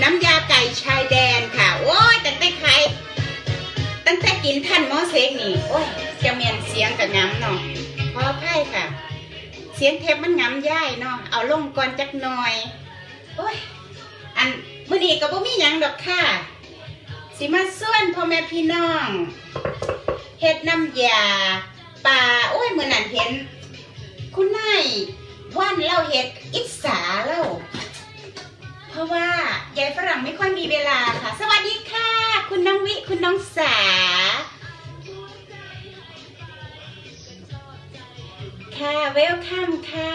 น้ำยาไก่ชายแดนค่ะ โอ้ยตั้งแต่ใครตั้งแต่กินท่านมอเซกนี่ โอ้ยจะเมียนเสียงกับง้ำเนาะพอไพ่ค่ะ เสียงเทปมันง้ำย่ายเนาะเอาลงก่อนจักหน่อย โอ้ย อันเมื่อนี้ก็บ่มียังดอกค่ะ สิมาส่วนพ่อแม่พี่น้องเฮ็ดน้ำยาปลาโอ้ยเมื่อนั้นเห็น คุณนายว่านเล่าเห็ดอิสาเล่า เพราะว่ายายฝรั่งไม่ค่อยมีเวลาค่ะ สวัสดีค่ะ คุณน้องวิ คุณน้องสา ค่ะเวลคัมค่ะ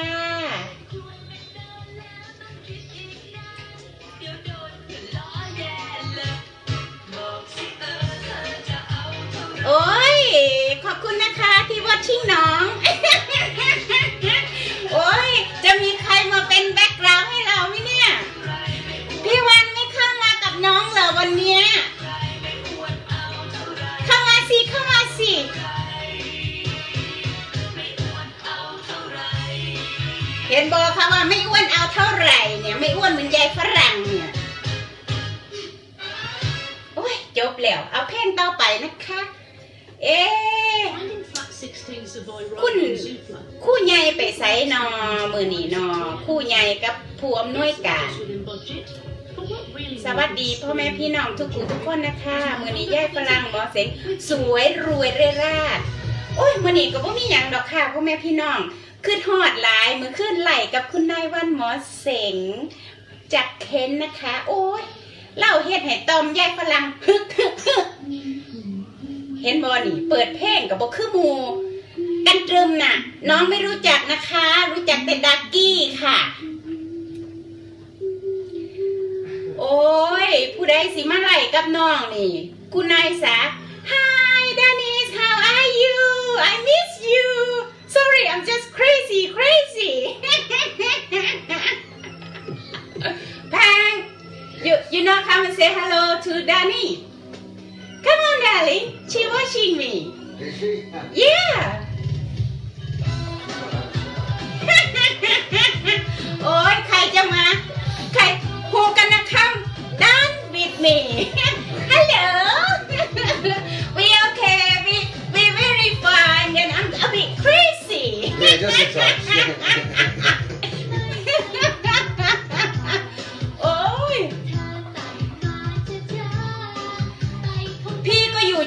โอ้ย ขอบคุณนะคะที่วอชชิ่งน้อง จบแล้ว เอาเพลงต่อไปนะคะ เอ๊ะ Finding flat 16 Savoy Road Couldn't- in Zoopla. คู่ใหญ่ไปไสนอมือนีนอคู่ใหญ่กับผู้อำนวยการ Within budget. But what really สวัสดีพ่อแม่พี่น้องทุกคนทุกคนนะคะ มือนี้ย่ายฝรั่งหมอเสงสวยรวยเร่ราดโอ้ยมือนี้ก็บ่มีหยังดอกค่ะพ่อแม่พี่น้องขึ้นฮอดหลายมือขึ้นไหลกับคุณนายวันหมอเสงจากเค้นนะคะ โอ้ย เล่าเฮ็ดให้ตอมย่ายฝรั่งฮึกฮึกฮึกเห็นบอนี่ เปิดเพลงกับบ่คือมูกันตรึมน่ะ น้องไม่รู้จักนะคะ รู้จักแต่ดักกี้ค่ะ โอ้ย ผู้ใดสิมาไล่กับน้องนี่คุณนายสา Hi Dennis how are you I miss you sorry I'm just crazy crazy แพง you you know come and say hello to Danny come on darling she watching me Is she? yeah โอ้ยใครจะมา ใครฮูกันนะครับ done with me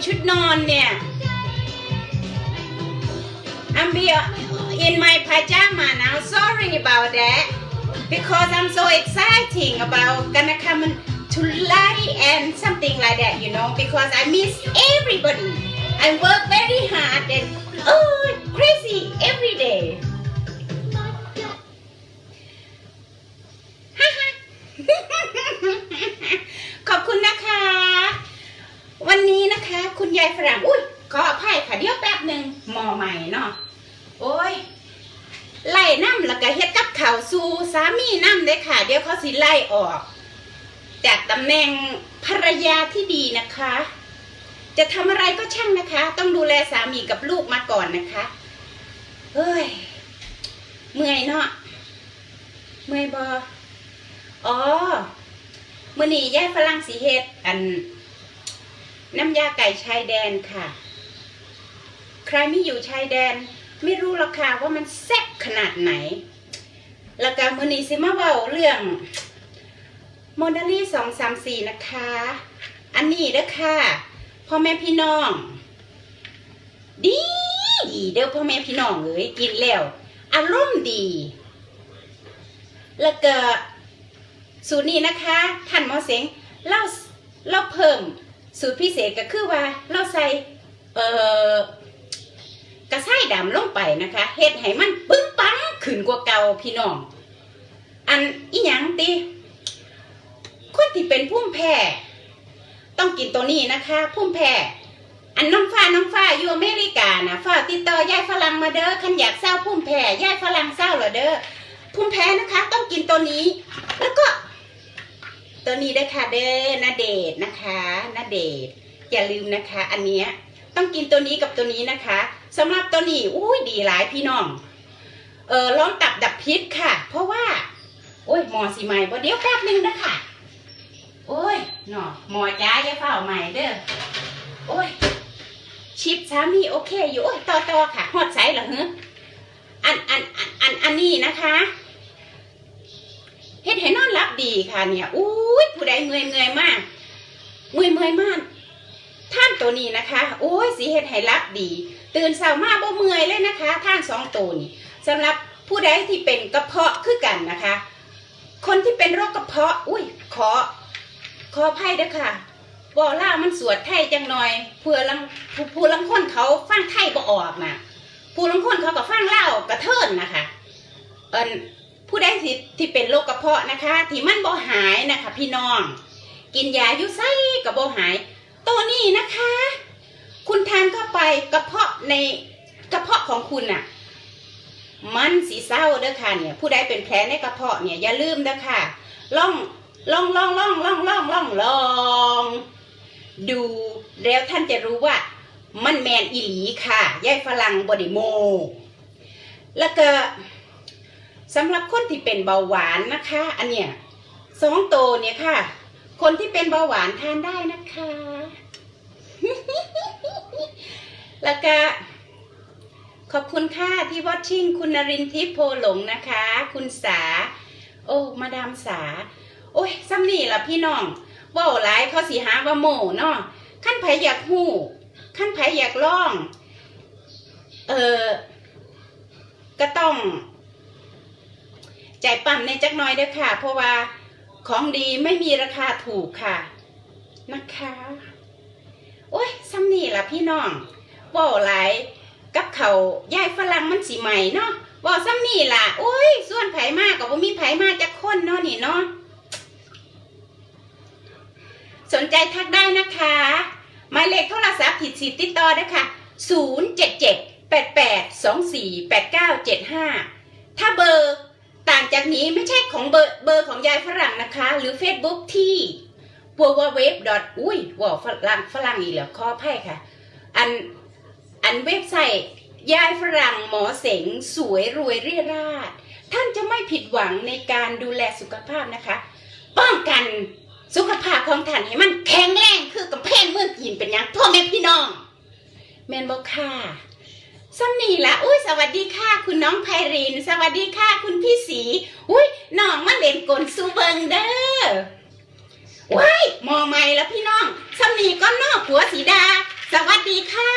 ชุดนอนเนี่ย I'm be in my pajama now. Sorry about that. Because I'm so exciting about gonna come to lie and something like that, you know, because I miss everybody. I work very hard and oh crazy every day. คุณยายฝรั่งอุ้ยขออภัยค่ะเดี๋ยวแป๊บหนึ่งหมอใหม่เนาะโอ้ยไล่น้ำแล้วก็เฮ็ดกับข่าวสู่สามีน้ำเลยค่ะ เดี๋ยวเขาสิไล่ออก จากตำแหน่งภรรยาที่ดีนะคะ จะทำอะไรก็ช่างนะคะ ต้องดูแลสามีกับลูกมาก่อนนะคะเฮ้ยเมื่อยเนาะเมื่อยบออ๋อมื่อนี้ยายฝรั่งสีเฮ็ดอัน น้ำยาไก่ชายแดนค่ะ ใครไม่อยู่ชายแดน ไม่รู้รอกค่ะว่ามันแซ่บขนาดไหน แล้วก็มือนี้สิมาเบาเรื่องโมนาลี่สองสามสี่นะคะ อันนี้เด้อค่ะพ่อแม่พี่น้อง ดีดีเด้อพ่อแม่พี่น้องเอ้ยกินแล้ว อารมณ์ดี แล้วก็สูตรนี้นะคะท่านหมอเสงเล่าเล่าเพิ่ม สูตรพิเศษก็คือว่าเราใส่เอ่อกระไส้ดำลงไปนะคะเฮ็ดให้มันปึ้งปังขึ้นกว่าเก่าพี่น้อง อันอีหยังติคนที่เป็นพุ่มแพ้ต้องกินตัวนี้นะคะ พุ่มแพ้อันน้องฟ้าน้องฟ้าอยู่อเมริกานะฟ้าติดต่อยายฝรั่งมาเด้อคันอยากเศร้าพุ่มแพ้ยายฝรั่งเศร้าเหรอเด้อพุ่มแพ้นะคะ ต้องกินตัวนี้ แล้วก็ ตัวนี้ได้ค่ะเด้อนาเดชน์นะคะนาเดชน์อย่าลืมนะคะ อันเนี้ยต้องกินตัวนี้กับตัวนี้นะคะสำหรับตัวนี้อุ้ยดีหลายพี่น้องเออล้อมตับดับพิษค่ะ เพราะว่า โอ้ยหมอสีใหม่บ่เดี๋ยวแป๊บนึงนะคะโอ้ยหนอหมอจ้าอย่าเฝ้าใหม่เด้อโอ้ยชิปสามีโอเคอยู่โอ้ยต่อต่อค่ะฮอดใสเหรอฮะอันอันอันอันอันนี้นะคะ ให้นอนรับดีค่ะเนี่ยอุ้ยผู้ใดเมื่อยเมื่อยมากเมื่อยเมื่อยมากท่านตัวนี้นะคะโอ้ยสีเฮ็ดให้รับดี ตื่นเช้ามาบ่เมื่อยเลยนะคะท่านสองตัวนี้สำหรับผู้ใดที่เป็นกระเพาะคือกันนะคะ คนที่เป็นโรคกระเพาะ อุ้ยขอขออภัยเด้อค่ะบอล่ามันสวดไทยจังหน่อยเพื่อลังผู้ลังคนเขาฟังไทยบ่ออกนะผู้ลังคนเขาก็ฟังเล่ากระเทินนะคะ เอิน ผู้ใดที่ที่เป็นโรคกระเพาะนะคะ ที่มันบ่หายนะคะ พี่น้อง กินยาอยู่ไส้กับบ่หาย ตัวนี้นะคะ คุณทานเข้าไปกระเพาะในกระเพาะของคุณน่ะมันสีเศร้าเด้อค่ะเนี่ย ผู้ใดเป็นแผลในกระเพาะเนี่ยอย่าลืมเด้อค่ะล่องล่องล่องล่องล่องล่องล่องลองดูแล้วท่านจะรู้ว่ามันแมนอีหลีค่ะยายฝรั่งบไดิโม แล้วก็ สำหรับคนที่เป็นเบาหวานนะคะ อันเนี้ยสองโตเนี่ยค่ะ คนที่เป็นเบาหวานทานได้นะคะ แล้วก็ขอบคุณค่ะที่วอชชิ่งคุณนรินทิพย์โพหลงนะคะ คุณสา โอ้ มาดามสา โอ้ยซ้ำนี่ล่ะพี่น้องเว่าหลายเขาสีหาว่าโมเนาะขั้นไผอยากหู้ขั้นไผอยากล่อง เออก็ต้อง ใจปั๊มในจักน้อยเด้อค่ะ เพราะว่าของดีไม่มีราคาถูกค่ะ นะคะ โอ้ยซ้ำนี่ล่ะพี่น้องว่าหลายกับเขายายฝรั่งมันสีใหม่เนาะบอกซ้ำนี่ล่ะโอ้ย ส่วนไผมากกับว่ามีไผมากจากคนเนาะนี่เนาะสนใจทักได้นะคะหมายเลขโทรศัพท์ผิดสิติดต่อได้ค่ะ 0 7 7 8 8 2 4 8 9 7 5 ถ้าเบอร์ ต่างจากนี้ไม่ใช่ของเบอร์เบอร์ของยายฝรั่งนะคะ หรือ Facebook ที่ www. อุ้ยว่าฝรั่งฝรั่งอีกแล้วขออภัยค่ะ อันอันเว็บไซต์ยายฝรั่งหมอเสงสวยรวยเรียราดท่านจะไม่ผิดหวังในการดูแลสุขภาพนะคะ ป้องกันสุขภาพของท่านให้มันแข็งแรงคือกำแพงเมืองจีนเป็นยังพ่อแม่พี่น้อง แมนบอกค่ะ ซัมนี่ละอุ้ยสวัสดีค่ะ คุณน้องไพริน สวัสดีค่ะ คุณพี่สีอุ้ยน้องมาเล่นกลซูเบิงเด้อว้ายมอไม่แล้วพี่น้องซัมนี่ก็นอกหัวสีดา สวัสดีค่ะ